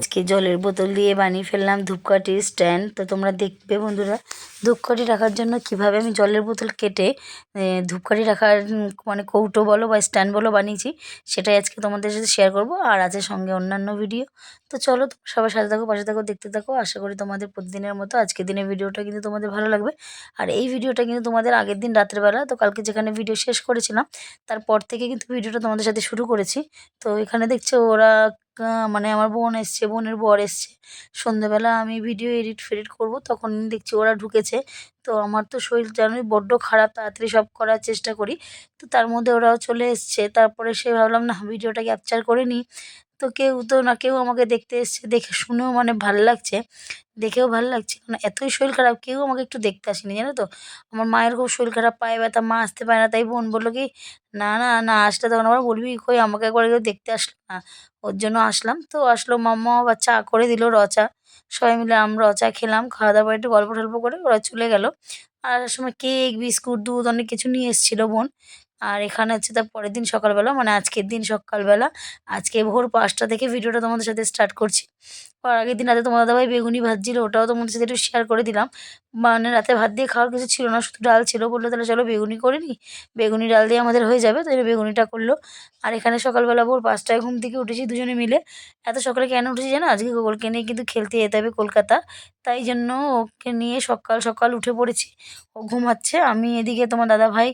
what? জলের বোতল দিয়ে বানিয়ে ফেললাম ধূপকাঠির স্ট্যান্ড। তো তোমরা দেখবে বন্ধুরা, ধূপকাঠি রাখার জন্য কীভাবে আমি জলের বোতল কেটে ধূপকাঠি রাখার মানে কৌটো বলো বা স্ট্যান্ড বলো বানিয়েছি, সেটাই আজকে তোমাদের সাথে শেয়ার করব আর আছে সঙ্গে অন্যান্য ভিডিও তো চলো সবাই সাথে থাকো, পাশে থাকো, দেখতে থাকো। আশা করি তোমাদের প্রতিদিনের মতো আজকের দিনের ভিডিওটা কিন্তু তোমাদের ভালো লাগবে। আর এই ভিডিওটা কিন্তু তোমাদের আগের দিন রাত্রেবেলা, তো কালকে যেখানে ভিডিও শেষ করেছিলাম, তারপর থেকে কিন্তু ভিডিওটা তোমাদের সাথে শুরু করেছি। তো এখানে দেখছ ওরা মানে আমার বোন এসছে, বোনের বর এসছে। সন্ধ্যেবেলা আমি ভিডিও এডিট ফেডিট করব, তখন দেখছি ওরা ঢুকেছে। তো আমার তো শরীর জানোই বড্ড খারাপ, তাড়াতাড়ি সব করার চেষ্টা করি। তো তার মধ্যে ওরাও চলে এসছে। তারপরে সে ভাবলাম, না ভিডিওটা ক্যাপচার করে নিই। তো কেউ তো না, কেউ আমাকে দেখতে এসছে, দেখে শুনেও মানে ভালো লাগছে, দেখেও ভালো লাগছে। মানে এতই শরীর খারাপ, কেউ আমাকে একটু দেখতে আসেনি, জানো তো? আমার মায়ের খুব শরীর খারাপ, পায়ে ব্যথা, মা আসতে পারে না, তাই বোন বলল কি, না না না, আসলে তখন আবার বলবি কই, আমাকে একবার কেউ দেখতে আসলো না। ওর জন্য আসলাম, তো আসলো মাম্মা, আবার চা করে দিল রচা সবাই মিলে আমরা রচা খেলাম খাওয়া দাওয়া একটু গল্প টল্প করে, ওরা চলে গেল। আর সময় কেক, বিস্কুট, দুধ, অনেক কিছু নিয়ে এসেছিল বোন। আর এখানে হচ্ছে তার পরের দিন সকালবেলা মানে আজকের দিন সকালবেলা, আজকে ভোর পাঁচটা থেকে ভিডিওটা তোমাদের সাথে স্টার্ট করছি। আর আগের দিন রাতে তোমার দাদাভাই বেগুনি ভাজছিল ওটাও তোমাদের সাথে একটু শেয়ার করে দিলাম। মানে রাতে ভাত দিয়ে খাওয়ার কিছু ছিল না, শুধু ডাল ছিল। বলল তাহলে চলো বেগুনি করে নিই। বেগুনি ডাল দিয়ে আমাদের হয়ে যাবে তাই বেগুনিটা করল। আর এখানে সকালবেলা ভোর পাঁচটায় ঘুম থেকে উঠেছি দুজনে মিলে। এত সকালে কেন উঠেছি জানো? আজকে গোগলকে নিয়ে কিন্তু খেলতে যেতে হবে কলকাতা। তাই জন্য ওকে নিয়ে সকাল সকাল উঠে পড়েছি। ও ঘুমাচ্ছে, আমি এদিকে তোমার দাদা ভাই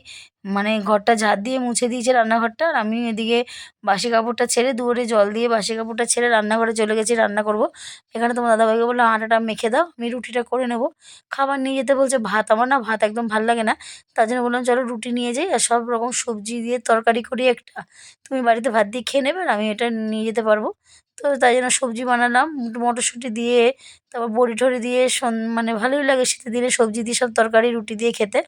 মানে ঘরটা ঝাড় দিয়ে মুছে দিয়েছে রান্নাঘরটা। আর আমি এদিকে বাসি কাপড়টা ছেড়ে দুয়ারে জল দিয়ে বাসি কাপড়টা ছেড়ে রান্নাঘরে চলে গেছি, রান্না করব। এখানে তোমার দাদাভাইকে বলল, আটাটা মেখে দাও, আমি রুটিটা করে নেব। খাবার নিয়ে যেতে বলছে ভাত, আমার না ভাত একদম ভালো লাগে না। তার জন্য বললাম, চলো রুটি নিয়ে যাই আর সব রকম সবজি দিয়ে তরকারি করি একটা। তুমি বাড়িতে ভাত দিয়ে খেয়ে নেবে আর আমি এটা নিয়ে যেতে পারব। তো তাই জন্য সবজি বানালাম, মটরশুঁটি দিয়ে, তারপর বড়ি টড়ি দিয়ে মানে ভালোই লাগে শীতের দিনে সবজি দিয়ে সব তরকারি, রুটি দিয়ে খেতে।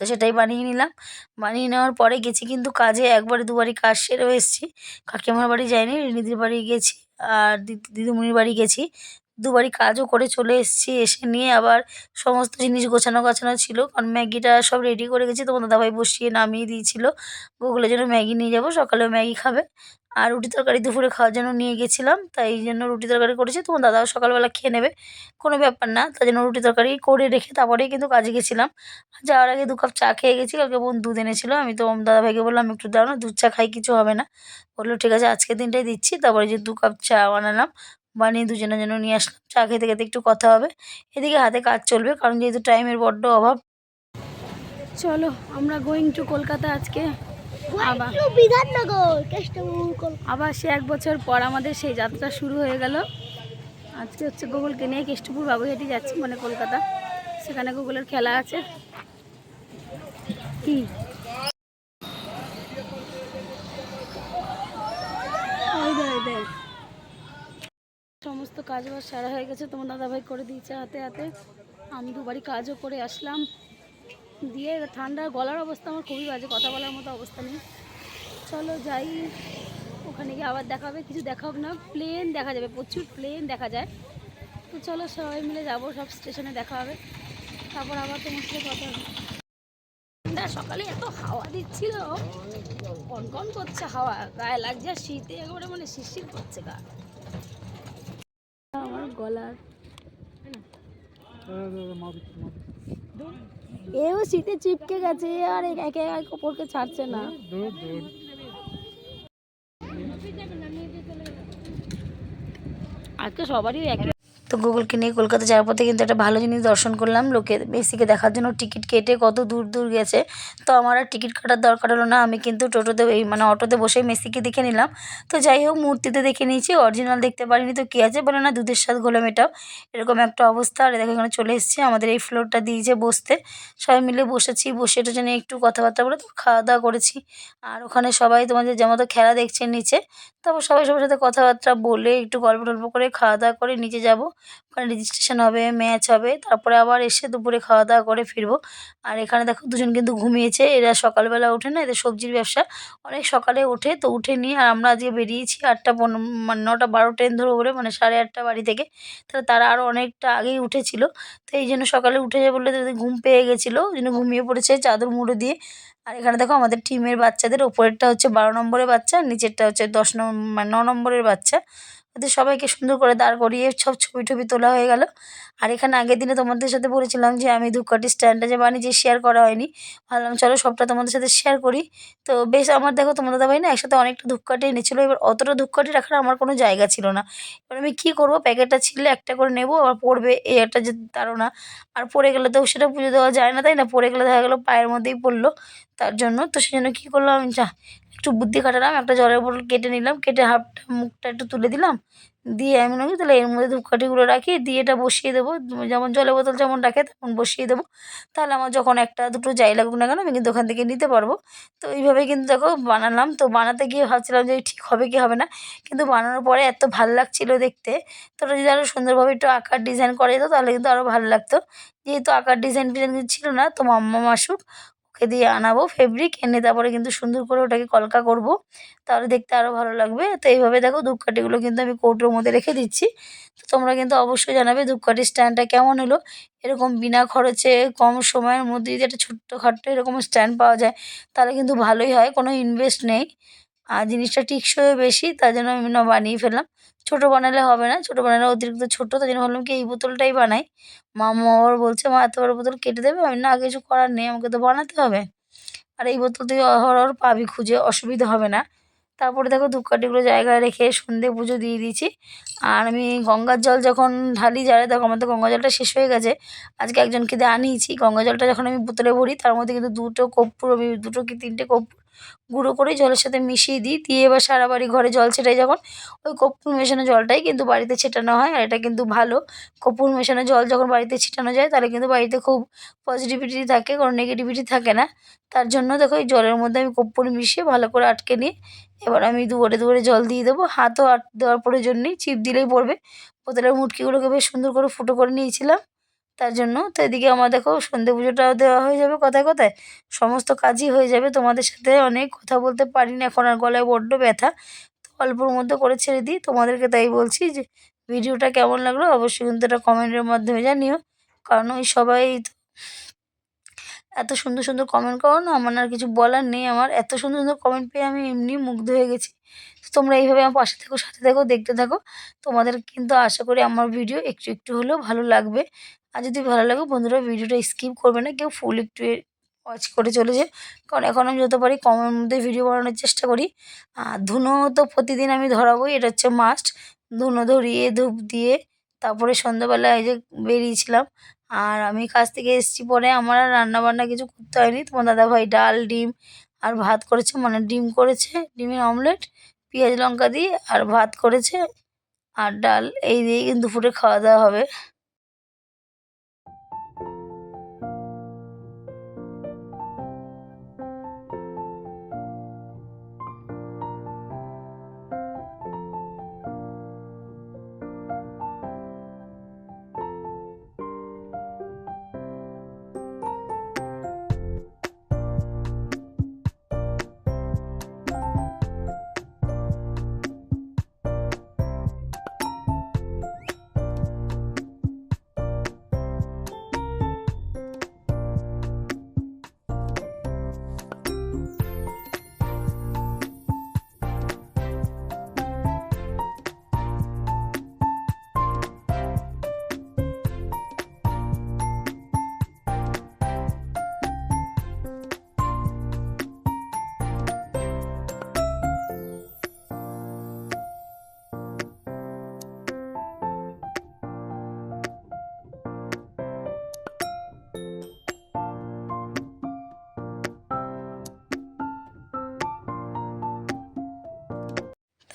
তো সেটাই বানিয়ে নিলাম। বানিয়ে নেওয়ার পরে গেছি কিন্তু কাজে, একবারে দুবারই কাজ সেরেও এসেছি। কাকিমার বাড়ি যাইনি, রিনিদির বাড়ি গেছি আর দিদি- দিদিমণির বাড়ি গেছি। দুবারই কাজও করে চলে এসেছি, এসে নিয়ে আবার সমস্ত জিনিস গোছানো গাছানো ছিল। কারণ ম্যাগিটা সব রেডি করে গেছি তোমার দাদাভাই বসিয়ে নামিয়ে দিয়েছিল। গুগলের জন্য ম্যাগি নিয়ে যাব, সকালেও ম্যাগি খাবে। আর রুটি তরকারি দুপুরে খাওয়ার জন্য নিয়ে গেছিলাম, তাই জন্য রুটি তরকারি করেছি। তোমার দাদাও সকালবেলা খেয়ে নেবে, কোনো ব্যাপার না তাই জন্য রুটি তরকারি করে রেখে তারপরেই কিন্তু কাজে গেছিলাম। যাওয়ার আগে দু কাপ চা খেয়ে গেছি, কালকে বোন দুধ এনেছিল, আমি তো দাদা দাদাভাইকে বললাম, একটু দাও না, দুধ চা খাই, কিছু হবে না। বলল, ঠিক আছে আজকের দিনটাই দিচ্ছি। তারপরে যে দু কাপ চা বানালাম, বানিয়ে দুজনের জন্য নিয়ে আসলাম। চা খেতে খেতে একটু কথা হবে, এদিকে হাতে কাজ চলবে, কারণ যেহেতু টাইমের বড্ড অভাব। চলো, আমরা গোয়িং টু কলকাতা আজকে। আবার বিধাননগর আবার সে এক বছর পর আমাদের সেই যাত্রা শুরু হয়ে গেল। আজকে হচ্ছে গুগলকে নিয়ে কেষ্টপুর বাবুঘাটি যাচ্ছি মানে কলকাতা। সেখানে গুগলের খেলা আছে। কি? সমস্ত কাজ বাজ সারা হয়ে গেছে। তোমার দাদাভাই করে দিয়েছে হাতে হাতে। আমি দুবারই কাজও করে আসলাম। দিয়ে ঠান্ডা, গলার অবস্থা আমার খুবই বাজে, কথা বলার মতো অবস্থা নেই। চলো যাই, ওখানে গিয়ে আবার দেখা হবে, কিছু দেখা হোক না প্লেন দেখা যাবে, প্রচুর প্লেন দেখা যায়। তো চলো সবাই মিলে যাব, সব স্টেশনে দেখা হবে। তারপর আবার তোমার সাথে কথা হবে। সকালে এত হাওয়া দিচ্ছিল। কনকন করছে হাওয়া, গায়ে লাগছে শীতে একবারে মানে শিরশির করছে গা। আমার গলার। এও শীতে চিপকে গেছে আর একে একে অপরকে ছাড়ছে না। আজকে সবারই একই তো গুগলকে নিয়ে কলকাতা যাওয়ার পথে কিন্তু একটা ভালো জিনিস দর্শন করলাম লোকে মেসিকে দেখার জন্য টিকিট কেটে কত দূর দূর গেছে। তো আমার আর টিকিট কাটার দরকার হলো না, আমি কিন্তু টোটোতে এই মানে অটোতে বসে মেসিকে দেখে নিলাম। তো যাই হোক, মূর্তিতে দেখে নিয়েছি অরিজিনাল দেখতে পারিনি। তো কী আছে বলে না, দুধের স্বাদ গোলাম এটাও। এরকম একটা অবস্থা। আর দেখো এখানে চলে এসেছি, আমাদের এই ফ্লোরটা দিয়েছে বসতে। সবাই মিলে বসেছি, বসে এটা জন্য একটু কথাবার্তা বলে তো খাওয়া দাওয়া করেছি। আর ওখানে সবাই তোমাদের যেমন খেলা দেখছে নিচে তারপর সবাই সবার সাথে কথাবার্তা বলে একটু গল্প টল্প করে খাওয়া দাওয়া করে নিচে যাব। ওখানে রেজিস্ট্রেশন হবে ম্যাচ হবে, তারপরে আবার এসে দুপুরে খাওয়া দাওয়া করে ফিরবো। আর এখানে দেখো দুজন কিন্তু ঘুমিয়েছে, এরা সকালবেলা ওঠে না, এদের সবজির ব্যবসা। অনেক সকালে ওঠে, তো উঠে নিয়ে আর আমরা আজকে বেরিয়েছি আটটা পনেরো মানে নটা বারো ট্রেন ধরবো বলে মানে সাড়ে আটটা বাড়ি থেকে। তাহলে তারা আরও অনেকটা আগেই উঠেছিল, তো এই জন্য সকালে উঠে যায় বললে তাদের ঘুম পেয়ে গেছিল, ওই জন্য ঘুমিয়ে পড়েছে চাদর মুড়ো দিয়ে। আর এখানে দেখো আমাদের টিমের বাচ্চাদের, ওপরেরটা হচ্ছে বারো নম্বরের বাচ্চা, নিচেরটা হচ্ছে দশ নম্বর মানে ন নম্বরের বাচ্চা। ওদের সবাইকে সুন্দর করে দাঁড় করিয়ে সব ছবি টবি তোলা হয়ে গেল। আর এখানে আগের দিনে তোমাদের সাথে বলেছিলাম যে আমি ধূপকাঠির স্ট্যান্ডটা যে বানিয়েছি শেয়ার করা হয়নি। ভাবলাম চলো সবটা তোমাদের সাথে শেয়ার করি। তো বেশ আমার দেখো তোমার দাদাভাই না একসাথে অনেকটা ধূপকাঠি এনেছিলো। এবার অতটা ধূপকাঠি রাখার আমার কোনো জায়গা ছিল না। এবার আমি কী করব? প্যাকেটটা ছিললে একটা করে নেব, আবার পড়বে এই একটা যে ধারণা আর পড়ে গেলে তো সেটা পুজো দেওয়া যায় না, তাই না? পড়ে গেলে দেখা গেলো পায়ের মধ্যেই পড়ল। তার জন্য। তো সেই জন্য কী করলাম? আমি যা, একটু বুদ্ধি খাটালাম, একটা জলের বোতল কেটে নিলাম, কেটে হাফটা মুখটা একটু তুলে দিলাম। দিয়ে আমি করি তাহলে এর মধ্যে ধূপকাঠিগুলো রাখি, দিয়ে এটা বসিয়ে দেবো। যেমন জলের বোতল যেমন রাখে, তেমন বসিয়ে দেবো। তাহলে আমার যখন একটা, দুটো যাই লাগুক না কেন, আমি কিন্তু ওখান থেকে নিতে পারব। তো এইভাবে কিন্তু দেখো বানালাম। তো বানাতে গিয়ে ভাবছিলাম যে ঠিক হবে কি হবে না। কিন্তু বানানোর পরে এত ভালো লাগছিল দেখতে। তো যদি আরও সুন্দরভাবে একটু আঁকার ডিজাইন করে দিত তাহলে কিন্তু আরও ভালো লাগতো। যেহেতু আঁকার ডিজাইন ফিজাইন ছিল না, তো মাম্মা মাসুক ওকে দিয়ে আনাবো ফেব্রিক এনে তারপরে কিন্তু সুন্দর করে ওটাকে কলকা করব, তাহলে দেখতে আরও ভালো লাগবে। তো এইভাবে দেখো ধূপকাঠিগুলো কিন্তু আমি কৌটোর মধ্যে রেখে দিচ্ছি। তো তোমরা কিন্তু অবশ্যই জানাবে ধূপকাঠির স্ট্যান্ডটা কেমন হলো। এরকম বিনা খরচে কম সময়ের মধ্যে যদি একটা ছোট্টখাট্ট এরকম স্ট্যান্ড পাওয়া যায়, তাহলে কিন্তু ভালোই হয়, কোনো ইনভেস্ট নেই। আর জিনিসটা টিকসইও বেশি, তার জন্য আমি বানিয়ে ফেললাম। ছোটো বানালে হবে না। ছোটো বানালে অতিরিক্ত ছোটো তাই জন্য ভাবলাম কি এই বোতলটাই বানাই। মাম্মা আবার বলছে, মা, এত বড় বোতল কেটে দেবে? আমি না, কিছু করার নেই, আমাকে তো বানাতে হবে। আর এই বোতল তুই অহরহ পাবি খুঁজে, অসুবিধা হবে না। তারপরে দেখো ধূপকাঠিগুলো জায়গায় রেখে সন্ধে পুজো দিয়ে দিয়েছি। আর আমি গঙ্গার জল যখন ঢালি, যারে দেখো আমার তো গঙ্গা জলটা শেষ হয়ে গেছে। আজকে একজনকে দিয়ে আনিয়েছি। গঙ্গা জলটা যখন আমি বোতলে ভরি, তার মধ্যে কিন্তু দুটো কর্পূর, আমি দুটো কি তিনটে কর্পূর গুঁড়ো করে জলের সাথে মিশিয়ে দিই। দিয়ে এবার সারা বাড়ি ঘরে জল ছেটাই যখন, ওই কর্পূর মেশানো জলটাই কিন্তু বাড়িতে ছেটানো হয় আর এটা কিন্তু ভালো। কর্পূর মেশানো জল যখন বাড়িতে ছিটানো যায়, তাহলে কিন্তু বাড়িতে খুব পজিটিভিটি থাকে, কোনো নেগেটিভিটি থাকে না। তার জন্য দেখো এই জলের মধ্যে আমি কর্পূর মিশিয়ে ভালো করে আটকে নিয়ে এবার আমি দুয়ারে দুয়ারে জল দিয়ে দেবো। হাতও আট দেওয়ার প্রয়োজন নেই, চিপ দিলেই পড়বে। বোতলের মুটকিগুলোকে বেশ সুন্দর করে ফুটো করে নিয়েছিলাম। তার জন্য। তো এদিকে আমার দেখো সন্ধে পুজোটাও দেওয়া হয়ে যাবে কথায় কথায়। সমস্ত কাজই হয়ে যাবে। তোমাদের সাথে অনেক কথা বলতে পারি না এখন আর গলায় বড্ড ব্যথা। তো অল্পর মধ্যে করে ছেড়ে দিই। তোমাদেরকে তাই বলছি যে, ভিডিওটা কেমন লাগল অবশ্যই কিন্তু এটা কমেন্টের মাধ্যমে জানিও। কারণ ওই সবাই এত সুন্দর সুন্দর কমেন্ট করো না। আমার আর কিছু বলার নেই। আমার এত সুন্দর সুন্দর কমেন্ট পেয়ে আমি এমনি মুগ্ধ হয়ে গেছি। তোমরা এইভাবে আমার পাশে থেকো, সাথে থেকো, দেখতে থাকো। তোমাদের কিন্তু আশা করি আমার ভিডিও একটু একটু হলেও ভালো লাগবে। আর যদি ভালো লাগে বন্ধুরা ভিডিওটা স্কিপ করবে না, কেউ ফুল একটু ওয়াচ করে চলে কারণ এখন আমি যত পারি কমের মধ্যে ভিডিও বানানোর চেষ্টা করি। আর ধুনো তো প্রতিদিন আমি ধরাবোই, এটা হচ্ছে মাস্ট ধুনো ধরিয়ে, ধূপ দিয়ে, তারপরে সন্ধ্যাবেলা এই যে বেরিয়েছিলাম। আর আমি কাজ থেকে এসেছি পরে আমার আর রান্নাবান্না কিছু করতে হয়নি। তোমার দাদাভাই ডাল, ডিম আর ভাত করেছে মানে ডিম করেছে, ডিমের অমলেট পেঁয়াজ লঙ্কা দিয়ে আর ভাত করেছে আর ডাল, এই দিয়েই কিন্তু দুপুরে খাওয়া দাওয়া হবে।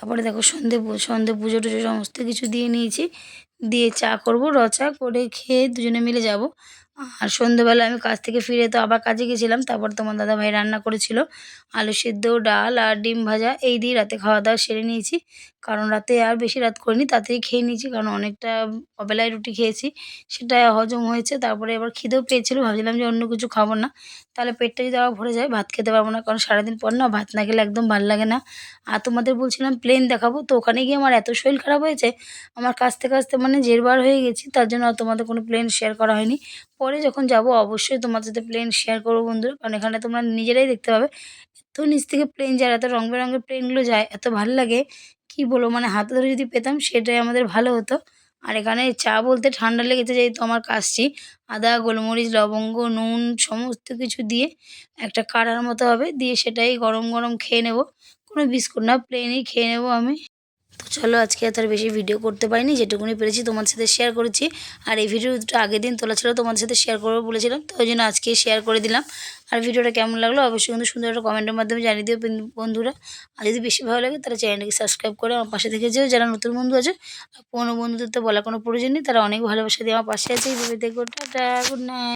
তারপরে দেখো সন্ধে সন্ধে পুজো টুজো সমস্ত কিছু দিয়ে নিয়েছি। দিয়ে চা করব রচা করে খেয়ে দুজনে মিলে যাব। আর সন্ধেবেলা আমি কাজ থেকে ফিরে তো আবার কাজে গেছিলাম, তারপর তোমার দাদা ভাই রান্না করেছিল। আলু সিদ্ধ, ডাল আর ডিম ভাজা, এই দিয়ে রাতে খাওয়া দাওয়া সেরে নিয়েছি। কারণ রাতে আর বেশি রাত করিনি তাড়াতাড়ি খেয়ে নিয়েছি, কারণ অনেকটা অবেলায় রুটি খেয়েছি। সেটা হজম হয়েছে, তারপরে এবার খিদেও পেয়েছিল, ভাবছিলাম যে অন্য কিছু খাব না। তাহলে পেটটা যদি আবার ভরে যায়, ভাত খেতে পারব না, কারণ সারাদিন পর না ভাত না খেলে একদম ভালো লাগে না। আর তোমাদের বলছিলাম প্লেন দেখাবো, তো ওখানে গিয়ে আমার এত শরীর খারাপ হয়েছে, আমার কাছতে কাছতে মানে জেরবার হয়ে গেছি, তার জন্য আর তোমাদের কোনো প্লেন শেয়ার করা হয়নি। পরে যখন যাব, অবশ্যই তোমার সাথে প্লেন শেয়ার করব বন্ধুরা কারণ এখানে তোমরা নিজেরাই দেখতে পাবে। এত নিচ থেকে প্লেন যায়, এত রং বেরঙের প্লেনগুলো যায়, এত ভালো লাগে। কি বলব মানে হাতে ধরে যদি পেতাম, সেটাই আমাদের ভালো হতো। আর এখানে চা বলতে ঠান্ডা লেগেছে যেহেতু আমার কাশছি আদা, গোলমরিচ, লবঙ্গ, নুন সমস্ত কিছু দিয়ে একটা কাড়ার মতো হবে। দিয়ে সেটাই গরম গরম খেয়ে নেব। কোনো বিস্কুট না প্লেনই খেয়ে নেব আমি। তো চলো আজকে আর বেশি ভিডিও করতে পারিনি, যেটুকুনি পেরেছি তোমার সাথে শেয়ার করেছি। আর এই ভিডিওটা আগের দিন তোলা ছিল, তোমাদের সাথে শেয়ার করব বলেছিলাম, তো ওই জন্য আজকে শেয়ার করে দিলাম। আর ভিডিওটা কেমন লাগল অবশ্যই কিন্তু সুন্দর একটা কমেন্টের মাধ্যমে জানিয়ে দিও বন্ধুরা। আর যদি বেশি ভালো লাগে তারা চ্যানেলটাকে সাবস্ক্রাইব করে আমার পাশে থেকে যেও, যারা নতুন বন্ধু আছে। আর পুরোনো বন্ধুদের তো বলার কোনো প্রয়োজন নেই, তারা অনেক ভালোবাসা দিয়ে আমার পাশে আছে। এইভাবে দেখো টাটা গুড নাইট